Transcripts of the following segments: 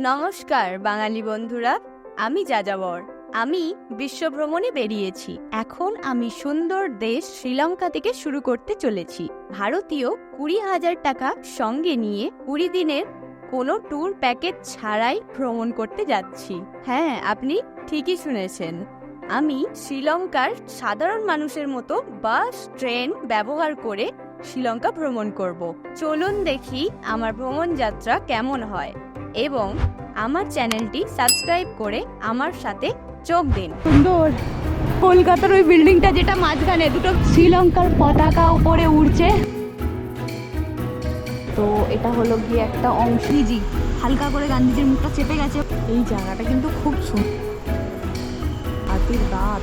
নমস্কার, বাঙালি বন্ধুরা। আমি যাযাবর। আমি বিশ্বভ্রমণে বেরিয়েছি। এখন আমি সুন্দর দেশ শ্রীলঙ্কা থেকে শুরু করতে চলেছি। ভারতীয় কুড়ি হাজার টাকা সঙ্গে নিয়ে কুড়ি দিনের কোনো ট্যুর প্যাকেজ ছাড়াই ভ্রমণ করতে যাচ্ছি। হ্যাঁ আপনি ঠিকই শুনেছেন। আমি শ্রীলঙ্কার সাধারণ মানুষের মতো বাস, ট্রেন ব্যবহার করে শ্রীলঙ্কা ভ্রমণ করব। চলুন দেখি আমার ভ্রমণ যাত্রা কেমন হয়। এবং আমার চ্যানেলটি সাবস্ক্রাইব করে আমার সাথে যোগ দিন। সুন্দর। কলকাতার ওই বিল্ডিংটা যেটা মাঝখানে, দুটো শ্রীলঙ্কার পতাকা উপরে উড়ছে। তো এটা হলো গিয়ে একটা অংশীজি। হালকা করে গান্ধীজির মুখটা চেপে গেছে। এই জায়গাটা কিন্তু খুব সুন্দর হাতির দাঁত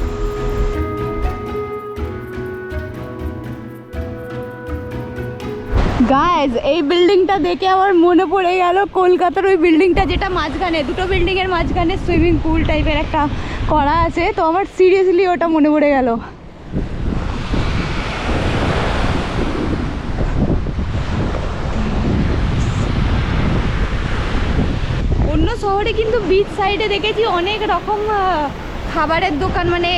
গাইজ এই বিল্ডিংটা দেখে আমার মনে পড়ে গেল কলকাতার ওই বিল্ডিংটা যেটা মাঝখানে, দুটো বিল্ডিংয়ের মাঝখানে সুইমিং পুল টাইপের একটা করা আছে। তো আমার সিরিয়াসলি ওটা মনে পড়ে গেল। অন্য শহরে কিন্তু বিচ সাইডে দেখেছি অনেক রকম খাবারের দোকান মানে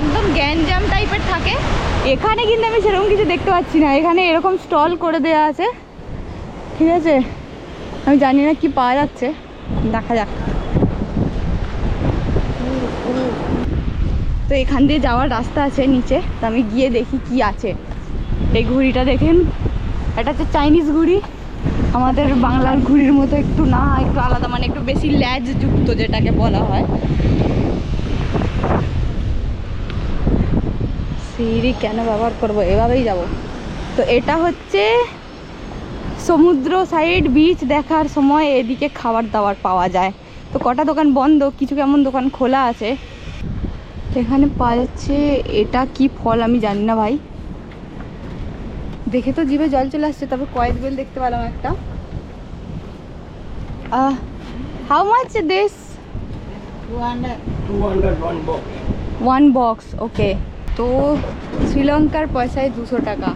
একদম গ্যাঞ্জাম টাইপের থাকে। এখানে কিন্তু আমি সেরকম কিছু দেখতে পাচ্ছি না। এখানে এরকম স্টল করে দেওয়া আছে। ঠিক আছে? আমি জানি না কি পাওয়া যাচ্ছে। দেখা যাক। তো এখান দিয়ে যাওয়ার রাস্তা আছে নিচে। তো আমি গিয়ে দেখি কি আছে। এই ঘুড়িটা দেখেন। এটা হচ্ছে চাইনিজ ঘুড়ি। আমাদের বাংলার ঘুড়ির মতো একটু না, একটু আলাদা মানে একটু বেশি ল্যাজ যুক্ত যেটাকে বলা হয়। সিঁড়ি কেন ব্যবহার করব? এভাবেই যাব। তো এটা হচ্ছে সমুদ্র সাইড বিচ দেখার সময় এদিকে খাবার দাবার পাওয়া যায়। তো কটা দোকান বন্ধ? কিছু কেমন দোকান খোলা আছে? এখানে পাওয়া যাচ্ছে এটা কি ফল আমি জানি না ভাই। দেখে তো জিভে জল চলে আসছে তবে কয়েক বেল দেখতে পেলাম একটা। How much this 201 one box okay তো শ্রীলঙ্কার পয়সায় দুশো টাকা।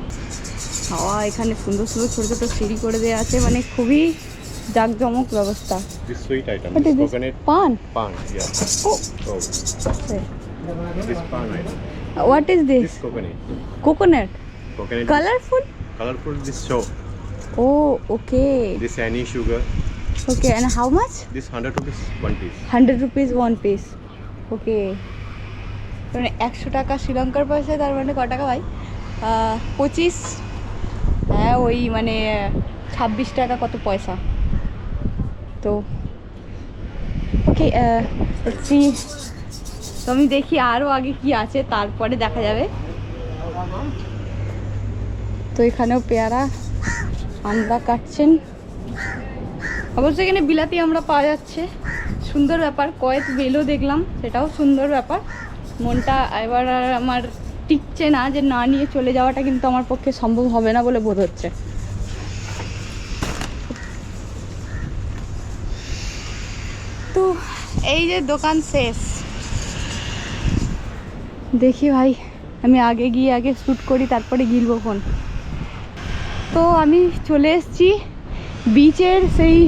হাওয়া এখানে সুন্দর সুন্দর ছোটো ছোটো সিঁড়ি করে দেওয়া আছে মানে খুবই জাঁকজমক ব্যবস্থা। What is this coconut colourful colourful this show O okay sugar okay and how much rupees hundred rupees one piece okay মানে একশো টাকা শ্রীলঙ্কার পয়সায় তার মানে ক টাকা ভাই? পঁচিশ হ্যাঁ ওই মানে ছাব্বিশ টাকা কত পয়সা। তো ওকে তো আমি দেখি আরও আগে কি আছে, তারপরে দেখা যাবে। তো এখানেও পেয়ারা আমরা কাটছেন। অবশ্য এখানে বিলাতি আমরা পাওয়া যাচ্ছে। সুন্দর ব্যাপার, কয়েক বেলও দেখলাম, সেটাও সুন্দর ব্যাপার। মনটা এবার আর আমার টিকছে না যে না নিয়ে চলে যাওয়াটা কিন্তু আমার পক্ষে সম্ভব হবে না বলে বোধ হচ্ছে। তো এই যে দোকান শেষ। দেখি ভাই আমি আগে গিয়ে আগে শ্যুট করি তারপরে গিলবো ফোন। তো আমি চলে এসেছি বিচের সেই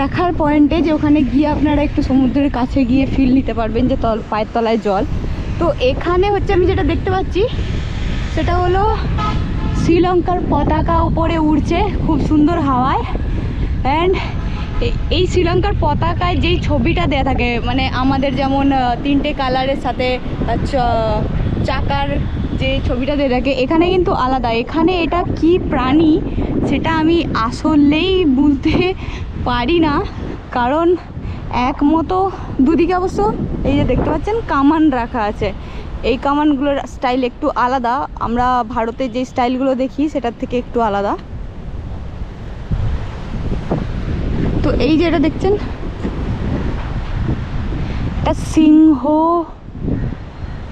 দেখার পয়েন্টে যে ওখানে গিয়ে আপনারা একটু সমুদ্রের কাছে গিয়ে ফিল নিতে পারবেন যে তল পায়ের তলায় জল। তো এখানে হচ্ছে আমি যেটা দেখতে পাচ্ছি সেটা হলো শ্রীলঙ্কার পতাকা উপরে উড়ছে খুব সুন্দর হাওয়ায়। অ্যান্ড এই শ্রীলঙ্কার পতাকায় যেই ছবিটা দেয়া থাকে মানে আমাদের যেমন তিনটে কালারের সাথে আহ, চাকার যে ছবিটা দিয়ে থাকে এখানে কিন্তু আলাদা। এখানে এটা কি প্রাণী সেটা আমি আসলেই বলতে পারি না, কারণ এক মতো দুদিকে অবশ্য এই যে দেখতে পাচ্ছেন কামান রাখা আছে। এই কামানগুলোর স্টাইল একটু আলাদা। আমরা ভারতে যে স্টাইলগুলো দেখি, সেটার থেকে একটু আলাদা। তো এই যে এটা দেখছেন, এটা সিংহ,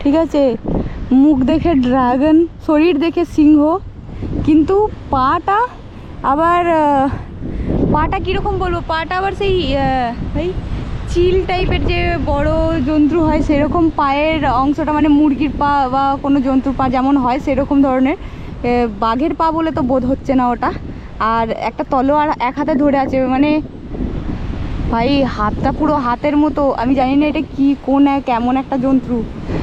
ঠিক আছে? মুখ দেখে ড্রাগন, শরীর দেখে সিংহ। কিন্তু পাটা আবার পাটা কীরকম বলব? পাটা আবার সেই ওই চিল টাইপের যে বড় জন্তু হয়, সেরকম পায়ের অংশটা মানে মুরগির পা বা কোনো জন্তুর পা যেমন হয়, সেরকম ধরনের। বাঘের পা বলে তো বোধ হচ্ছে না ওটা। আর একটা তলোয়ার এক হাতে ধরে আছে মানে ভাই, হাতটা পুরো হাতের মতো। আমি জানি না এটা কি, কোন কেমন একটা জন্তু।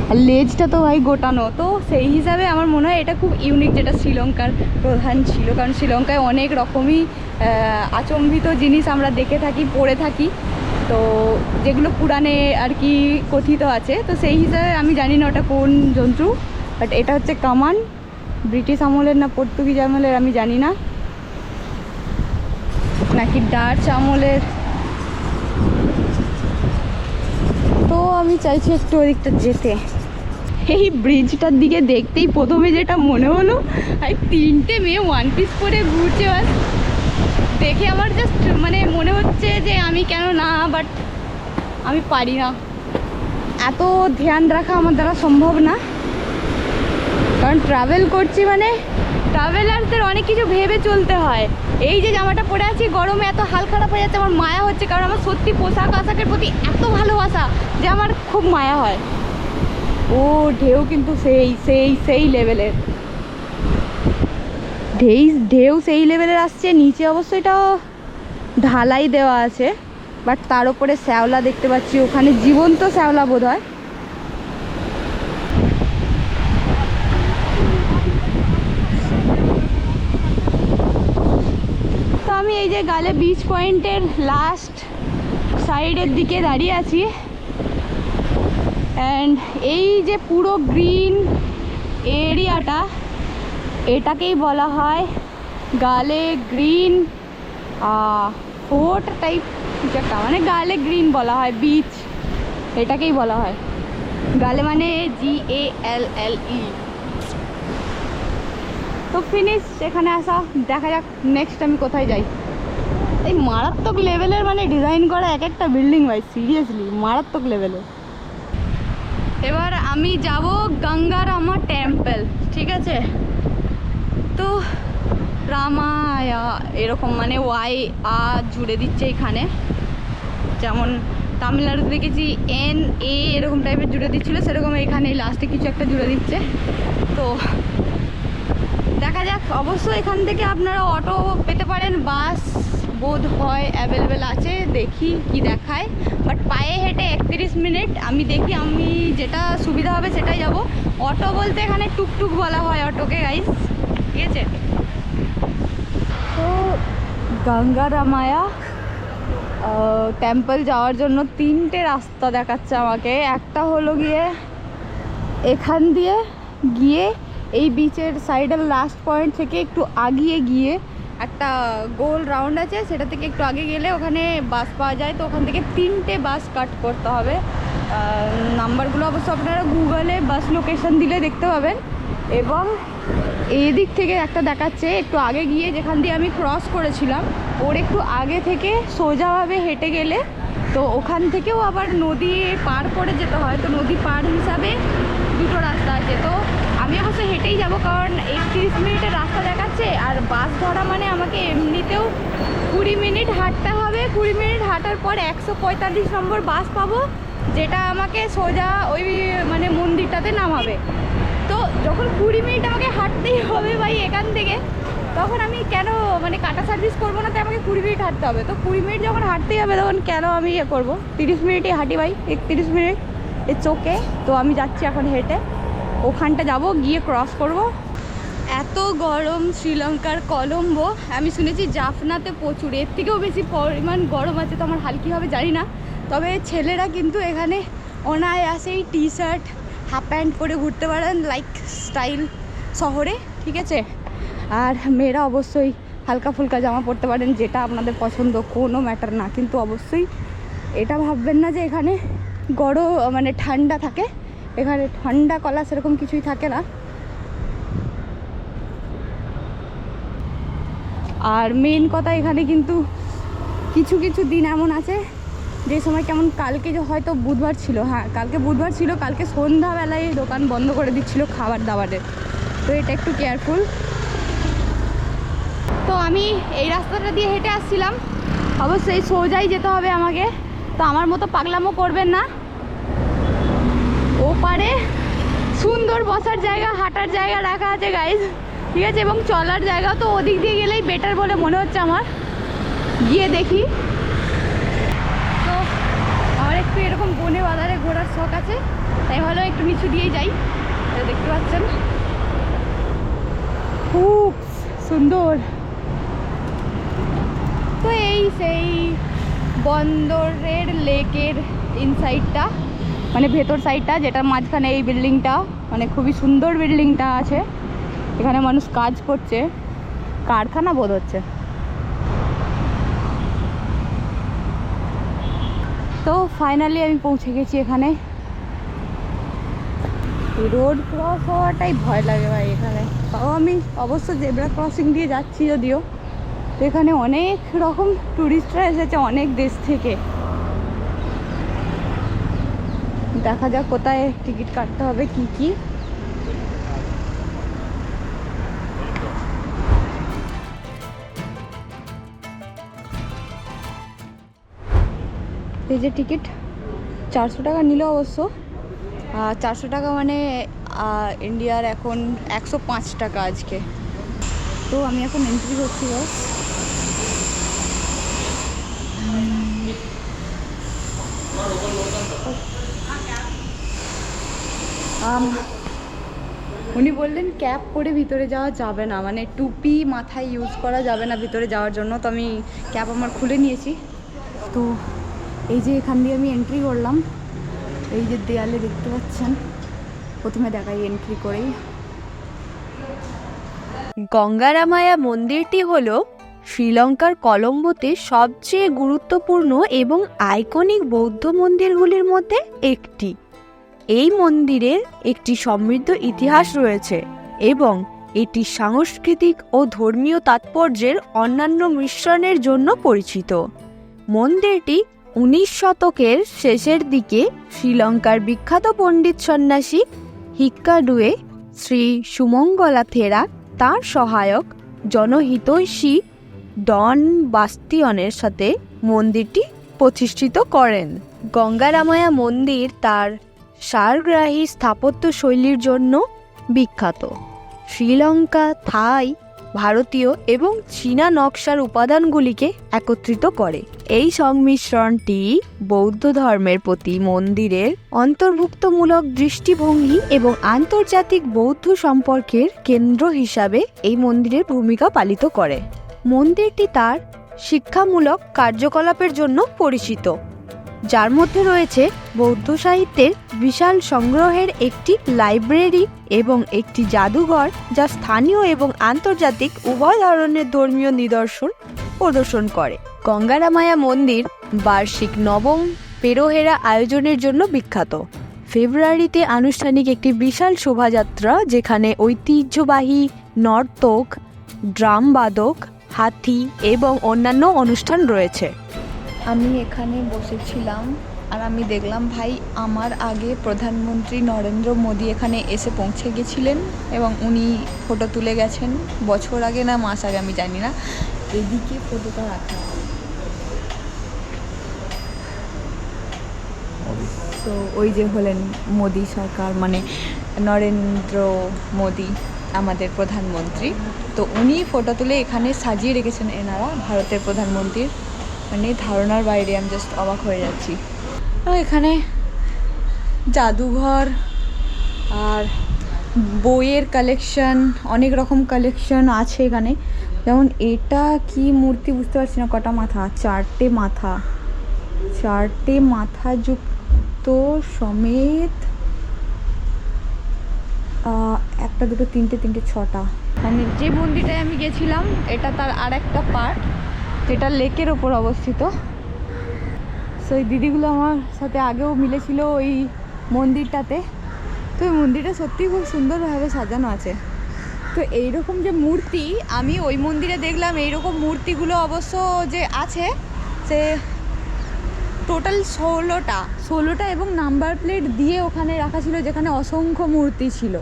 আর লেজটা তো ভাই গোটানো। তো সেই হিসাবে আমার মনে হয় এটা খুব ইউনিক যেটা শ্রীলঙ্কার প্রধান ছিল। কারণ শ্রীলঙ্কায় অনেক রকমই আচম্বিত জিনিস আমরা দেখে থাকি, পড়ে থাকি। তো যেগুলো পুরাণে আর কি কথিত আছে। তো সেই হিসাবে আমি জানি না ওটা কোন জন্তু। বাট এটা হচ্ছে কামান। ব্রিটিশ আমলের না পর্তুগিজ আমলের আমি জানি না। নাকি ডার্চ আমলের তো আমি চাইছি একটু ওদিকটা যেতে। এই ব্রিজটার দিকে দেখতেই প্রথমে যেটা মনে হলো আর তিনটে মেয়ে ওয়ান পিস পরে ঘুরছে বাস দেখে আমার জাস্ট মানে মনে হচ্ছে যে আমি কেন না বাট আমি পারি না। এত ধ্যান রাখা আমার দ্বারা সম্ভব না। কারণ ট্রাভেল করছি মানে ট্রাভেলারদের অনেক কিছু ভেবে চলতে হয়। এই যে জামাটা পরে আছি, গরমে এত হাল খারাপ হয়ে যাচ্ছে, আমার মায়া হচ্ছে, কারণ আমার সত্যি পোশাক আশাকের প্রতি এত ভালোবাসা যে আমার খুব মায়া হয়। ও, ঢেউ কিন্তু সেই সেই সেই লেভেলের ঢেই, ঢেউ সেই লেভেলের আসছে, নিচে অবশ্য এটা ঢালাই দেওয়া আছে বাট তার উপরে শ্যাওলা দেখতে পাচ্ছি, ওখানে জীবন্ত শ্যাওলা বোধ হয় এই যে গালে বিচ পয়েন্টের লাস্ট সাইডের দিকে দাঁড়িয়ে আছি। অ্যান্ড এই যে পুরো গ্রিন এরিয়াটা এটাকেই বলা হয় গালে গ্রিন ফোর্ট টাইপ কিছু একটা মানে গালে গ্রিন বলা হয় বিচ এটাকেই বলা হয়। গালে মানে জি এ এল এল ই তো ফিনিশ এখানে আসা, দেখা যাক নেক্সট আমি কোথায় যাই। এই মারাত্মক লেভেলের মানে ডিজাইন করা এক একটা বিল্ডিং ভাই সিরিয়াসলি মারাত্মক লেভেলের এবার আমি যাব গঙ্গারামা টেম্পল ঠিক আছে? তো রামায়া, এরকম মানে ওয়াই আ জুড়ে দিচ্ছে এখানে। যেমন তামিলনাড়ু দেখেছি এন এ এরকম টাইপের জুড়ে দিচ্ছিল, সেরকম এখানে লাস্টে কিছু একটা জুড়ে দিচ্ছে। তো দেখা যাক, অবশ্য এখান থেকে আপনারা অটো পেতে পারেন বাস বোধ হয় অ্যাভেলেবেল আছে, দেখি কি দেখায়। বাট পায়ে হেঁটে একত্রিশ মিনিট আমি দেখি আমি যেটা সুবিধা হবে সেটাই যাব। অটো বলতে এখানে টুকটুক বলা হয় অটোকে গাইস ঠিক আছে? তো গঙ্গা রামায়া টেম্পল যাওয়ার জন্য তিনটে রাস্তা দেখাচ্ছে আমাকে। একটা হলো গিয়ে এখান দিয়ে গিয়ে এই বিচের সাইডের লাস্ট পয়েন্ট থেকে একটু আগিয়ে গিয়ে একটা গোল রাউন্ড আছে, সেটা থেকে একটু আগে গেলে ওখানে বাস পাওয়া যায়। তো ওখান থেকে তিনটে বাস কাট করতে হবে। নাম্বারগুলো অবশ্য আপনারা গুগলে বাস লোকেশন দিলে দেখতে পাবেন। এবং এদিক থেকে একটা দেখাচ্ছে, একটু আগে গিয়ে যেখান দিয়ে আমি ক্রস করেছিলাম, ওর একটু আগে থেকে সোজাভাবে হেঁটে গেলে, তো ওখান থেকেও আবার নদী পার করে যেতে হয়। তো নদী পার হিসাবে দুটো রাস্তা আছে। তো আমি অবশ্য হেঁটেই যাব, কারণ একত্রিশ মিনিটের রাস্তা দেখাচ্ছে, আর বাস ধরা মানে আমাকে এমনিতেও কুড়ি মিনিট হাঁটতে হবে। কুড়ি মিনিট হাঁটার পর একশো পঁয়তাল্লিশ নম্বর বাস পাবো, যেটা আমাকে সোজা ওই মানে মন্দিরটাতে নামাবে। তো যখন কুড়ি মিনিট আমাকে হাঁটতেই হবে ভাই এখান থেকে, তখন আমি কেন মানে কাটা সার্ভিস করব না তো আমাকে কুড়ি মিনিট হাঁটতে হবে। তো কুড়ি মিনিট যখন হাঁটতেই হবে, তখন কেন আমি ইয়ে করব? তিরিশ মিনিটই হাঁটি ভাই, একত্রিশ মিনিট এ চোখে। তো আমি যাচ্ছি এখন হেঁটে। ওখানটা যাব, গিয়ে ক্রস করব। এত গরম, শ্রীলঙ্কার কলম্বো। আমি শুনেছি জাফনাতে প্রচুর। এর থেকেও বেশি পরিমাণ গরম আছে, তো আমার হালকি হবে জানি না। তবে ছেলেরা কিন্তু এখানে অনায়াসেই টি শার্ট হাফ প্যান্ট পরে ঘুরতে পারেন লাইক স্টাইল শহরে, ঠিক আছে? আর মেয়েরা অবশ্যই হালকা ফুলকা জামা পরতে পারেন, যেটা আপনাদের পছন্দ, কোনো ম্যাটার না। কিন্তু অবশ্যই এটা ভাববেন না যে এখানে গরম মানে ঠান্ডা থাকে। এখানে ঠান্ডা কলা সেরকম কিছুই থাকে না। আর মেন কথা এখানে কিন্তু কিছু কিছু দিন এমন আছে, যে সময় কেমন কালকে যে হয়তো বুধবার ছিল হ্যাঁ কালকে বুধবার ছিল, কালকে সন্ধ্যাবেলায় দোকান বন্ধ করে দিচ্ছিল খাবার দাবারের তো এটা একটু কেয়ারফুল তো আমি এই রাস্তাটা দিয়ে হেঁটে আসছিলাম। অবশ্যই সোজাই যেতে হবে আমাকে। তো আমার মতো পাগলামো করবেন না। ওপারে সুন্দর বসার জায়গা, হাঁটার জায়গা রাখা আছে গাইজ ঠিক আছে? এবং চলার জায়গা তো ওদিক দিয়ে গেলেই বেটার বলে মনে হচ্ছে আমার। গিয়ে দেখি। তো আমার একটু এরকম বনে বাজারে ঘোরার শখ আছে, তাই ভালো একটু নিচু দিয়ে যাই। দেখতে পাচ্ছেন। খুব সুন্দর। তো এই সেই বন্দরের লেকের ইনসাইডটা মানে ভেতর সাইডটা যেটার মাঝখানে এই বিল্ডিংটা মানে খুবই সুন্দর বিল্ডিংটা আছে। এখানে মানুষ কাজ করছে। কারখানা বোধ হচ্ছে। তো ফাইনালি আমি পৌঁছে গেছি এখানে। রোড ক্রস হওয়াটাই ভয় লাগে ভাই এখানে। তাও আমি অবশ্য জেব্রা ক্রসিং দিয়ে যাচ্ছি যদিও। তো এখানে অনেক রকম টুরিস্টরা এসেছে অনেক দেশ থেকে। দেখা যাক কোথায় টিকিট কাটতে হবে, কি কি? এই যে টিকিট, চারশো টাকা নিল অবশ্য। চারশো টাকা মানে ইন্ডিয়ার এখন একশো পাঁচ টাকা আজকে। তো আমি এখন এন্ট্রি করছি বাস উনি বললেন ক্যাপ পরে ভিতরে যাওয়া যাবে না মানে টুপি মাথায় ইউজ করা যাবে না ভিতরে যাওয়ার জন্য, তো আমি ক্যাপ আমার খুলে নিয়েছি। তো এই যে এখান দিয়ে আমি এন্ট্রি করলাম, এই যে দেয়ালে দেখতে পাচ্ছেন, প্রথমে দেখাই এন্ট্রি করেই। গঙ্গারামায়া মন্দিরটি হল শ্রীলঙ্কার কলম্বোতে সবচেয়ে গুরুত্বপূর্ণ এবং আইকনিক বৌদ্ধ মন্দিরগুলির মধ্যে একটি। এই মন্দিরের একটি সমৃদ্ধ ইতিহাস রয়েছে এবং এটি সাংস্কৃতিক ও ধর্মীয় তাৎপর্যের অন্যান্য মিশ্রণের জন্য পরিচিত। মন্দিরটি উনিশ শতকের শেষের দিকে শ্রীলঙ্কার বিখ্যাত পণ্ডিত সন্ন্যাসী হিক্কাডুয়ে শ্রী সুমঙ্গলা থেরা তার সহায়ক জনহিতৈষী ডন বাস্তিয়নের সাথে মন্দিরটি প্রতিষ্ঠিত করেন। গঙ্গারামায়া মন্দির তার সারগ্রাহী স্থাপত্য শৈলীর জন্য বিখ্যাত। শ্রীলঙ্কা, থাই, ভারতীয় এবং চীনা নকশার উপাদানগুলিকে একত্রিত করে। এই সংমিশ্রণটি বৌদ্ধ ধর্মের প্রতি মন্দিরের অন্তর্ভুক্তমূলক দৃষ্টিভঙ্গি এবং আন্তর্জাতিক বৌদ্ধ সম্পর্কের কেন্দ্র হিসাবে এই মন্দিরের ভূমিকা পালিত করে। মন্দিরটি তার শিক্ষামূলক কার্যকলাপের জন্য পরিচিত। যার মধ্যে রয়েছে বৌদ্ধ সাহিত্যের বিশাল সংগ্রহের একটি লাইব্রেরি এবং একটি জাদুঘর যা স্থানীয় এবং আন্তর্জাতিক উভয় ধরনের ধর্মীয় নিদর্শন প্রদর্শন করে। গঙ্গারামায়া মন্দির বার্ষিক নবম পেরোহেরা আয়োজনের জন্য বিখ্যাত। ফেব্রুয়ারিতে আনুষ্ঠানিক একটি বিশাল শোভাযাত্রা যেখানে ঐতিহ্যবাহী নর্তক, ড্রাম বাদক, হাতি এবং অন্যান্য অনুষ্ঠান রয়েছে। আমি এখানে বসেছিলাম আর আমি দেখলাম, ভাই, আমার আগে প্রধানমন্ত্রী নরেন্দ্র মোদী এখানে এসে পৌঁছে গেছিলেন এবং উনি ফটো তুলে গেছেন বছর আগে না মাস আগে, আমি জানি না। এদিকে ফটোটা রাখা। তো ওই যে হলেন মোদী সরকার মানে নরেন্দ্র মোদী, আমাদের প্রধানমন্ত্রী। তো উনি ফটো তুলে এখানে সাজিয়ে রেখেছেন এনারা ভারতের প্রধানমন্ত্রীর। মানে ধারণার বাইরে আমি জাস্ট অবাক হয়ে যাচ্ছি। এখানে জাদুঘর আর বইয়ের কালেকশন অনেক রকম কালেকশন আছে এখানে। যেমন এটা কি মূর্তি বুঝতে পারছি না কটা মাথা? চারটে মাথা। চারটে মাথা যুক্ত সমেত একটা দুটো তিনটে তিনটে ছটা। মানে যে মন্দিরটায় আমি গেছিলাম এটা তার আর একটা পার্ট যেটা লেকের ওপর অবস্থিত। সো এই দিদিগুলো আমার সাথে আগেও মিলেছিল ওই মন্দিরটাতে। তো এই মন্দিরটা সত্যিই খুব সুন্দরভাবে সাজানো আছে। তো এইরকম যে মূর্তি, আমি ওই মন্দিরে দেখলাম এইরকম মূর্তিগুলো অবশ্য যে আছে, সে টোটাল ষোলোটা ষোলোটা এবং নাম্বার প্লেট দিয়ে ওখানে রাখা ছিল যেখানে অসংখ্য মূর্তি ছিল।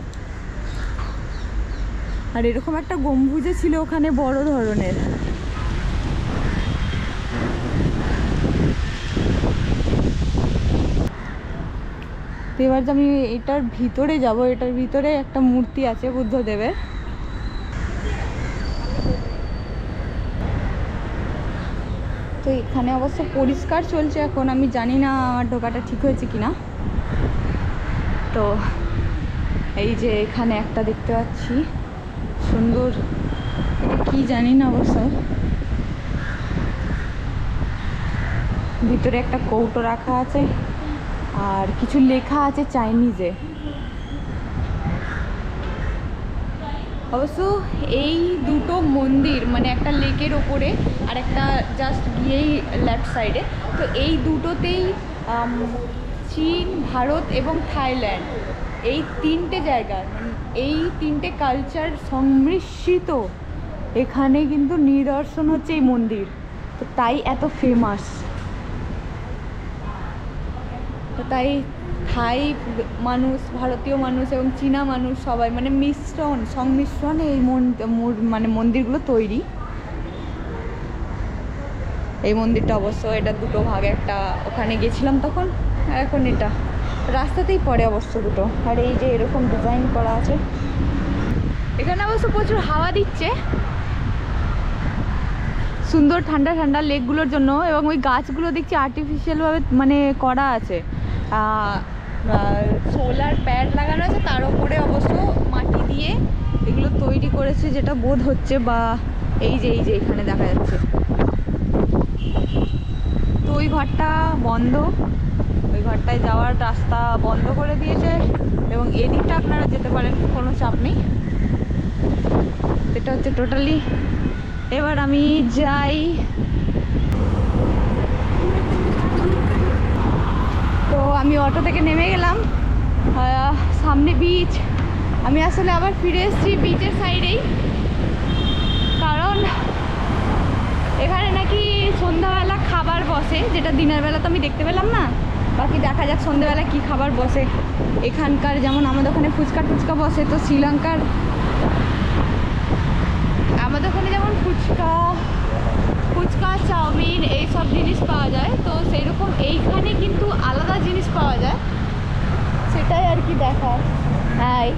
আর এরকম একটা গম্বুজও ছিল ওখানে বড় ধরনের। তো এবার যে আমি এটার ভিতরে যাব, এটার ভিতরে একটা মূর্তি আছে বুদ্ধদেবের। তো এখানে অবশ্য পরিষ্কার চলছে এখন, আমি জানি না আমার ঢোকাটা ঠিক হয়েছে কিনা। তো এই যে এখানে একটা দেখতে পাচ্ছি, সুন্দর কি জানি না অবশ্য। ভিতরে একটা কৌটো রাখা আছে। আর কিছু লেখা আছে চাইনিজে। অবশ্য এই দুটো মন্দির মানে একটা লেকের ওপরে আর একটা জাস্ট গিয়েই লেফট সাইডে তো এই দুটোতেই চীন, ভারত এবং থাইল্যান্ড, এই তিনটে জায়গা মানে এই তিনটে কালচার সংমিশ্রিত, এখানে কিন্তু নিদর্শন হচ্ছে এই মন্দির, তো তাই এত ফেমাস তো তাই থাই, মানুষ, ভারতীয় মানুষ এবং চীনা মানুষ সবাই মানে মিশ্রণ, সংমিশ্রণে এই মন- মানে মন্দিরগুলো তৈরি। এই মন্দিরটা অবশ্য এটা দুটো ভাগ একটা ওখানে গেছিলাম তখন এখন এটা রাস্তাতেই পড়ে অবশ্য দুটো। আর এই যে এরকম ডিজাইন করা আছে। এখানে অবশ্য প্রচুর হাওয়া দিচ্ছে। সুন্দর ঠান্ডা ঠান্ডা লেকগুলোর জন্য এবং ওই গাছগুলো দেখছি আর্টিফিশিয়ালভাবে মানে করা আছে। সোলার প্যাড লাগানো আছে, তার উপরে অবশ্য মাটি দিয়ে এগুলো তৈরি করেছে, যেটা বোধ হচ্ছে বা এই যে এই যে এখানে দেখা যাচ্ছে। তো ওই ঘরটা বন্ধ। ওই ঘরটায় যাওয়ার রাস্তা বন্ধ করে দিয়েছে এবং এদিকটা আপনারা যেতে পারেন, কোনো চাপ নেই। এটা হচ্ছে টোটালি এবার আমি যাই তো আমি অটো থেকে নেমে গেলাম সামনে বিচ আমি আসলে আবার ফিরে এসেছি বিচের সাইডেই কারণ এখানে নাকি সন্ধ্যাবেলা খাবার বসে, যেটা দিনের বেলা তো আমি দেখতে পেলাম না। বাকি দেখা যাক সন্ধ্যাবেলা কি খাবার বসে। এখানকার যেমন আমাদের ওখানে ফুচকা টুচকা বসে, তো শ্রীলঙ্কার। আমাদের ওখানে যেমন ফুচকা ফুচকা, চাউমিন এই সব জিনিস পাওয়া যায়। তো সেই রকম এইখানে কিন্তু আলাদা জিনিস পাওয়া যায়। সেটাই আর কি দেখা হ্যাঁ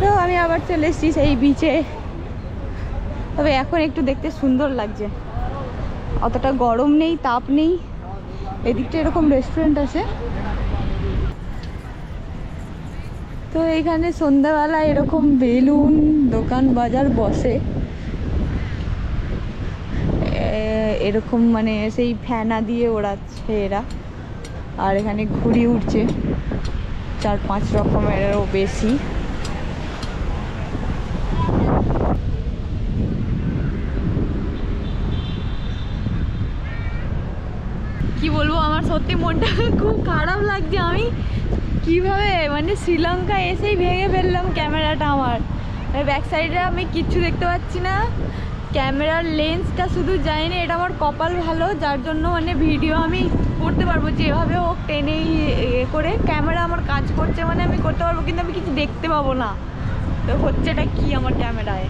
তো আমি আবার চলে এসেছি সেই বিচে তবে এখন একটু দেখতে সুন্দর লাগছে। অতটা গরম নেই, তাপ নেই। এদিকটা এরকম রেস্টুরেন্ট আছে। তো এখানে সন্ধ্যাবেলা এরকম বেলুন দোকান বাজার বসে। এরকম মানে সেই ফ্যানা দিয়ে ওড়াচ্ছে এরা। আর এখানে ঘুড়ি উঠছে চার পাঁচ রকমেরও বেশি। কি বলব? আমার সত্যি মনটা খুব খারাপ লাগছে। আমি কীভাবে? মানে শ্রীলঙ্কা এসেই ভেঙে ফেললাম ক্যামেরাটা আমার। ব্যাক সাইডে আমি কিচ্ছু দেখতে পাচ্ছি না। ক্যামেরার লেন্সটা শুধু যায়নি, এটা আমার কপাল ভালো, যার জন্য মানে ভিডিও আমি করতে পারব, যেভাবে হোক টেনে ইয়ে করে। ক্যামেরা আমার কাজ করছে মানে আমি করতে পারব, কিন্তু আমি কিছু দেখতে পাবো না। তো হচ্ছেটা কি আমার ক্যামেরায়?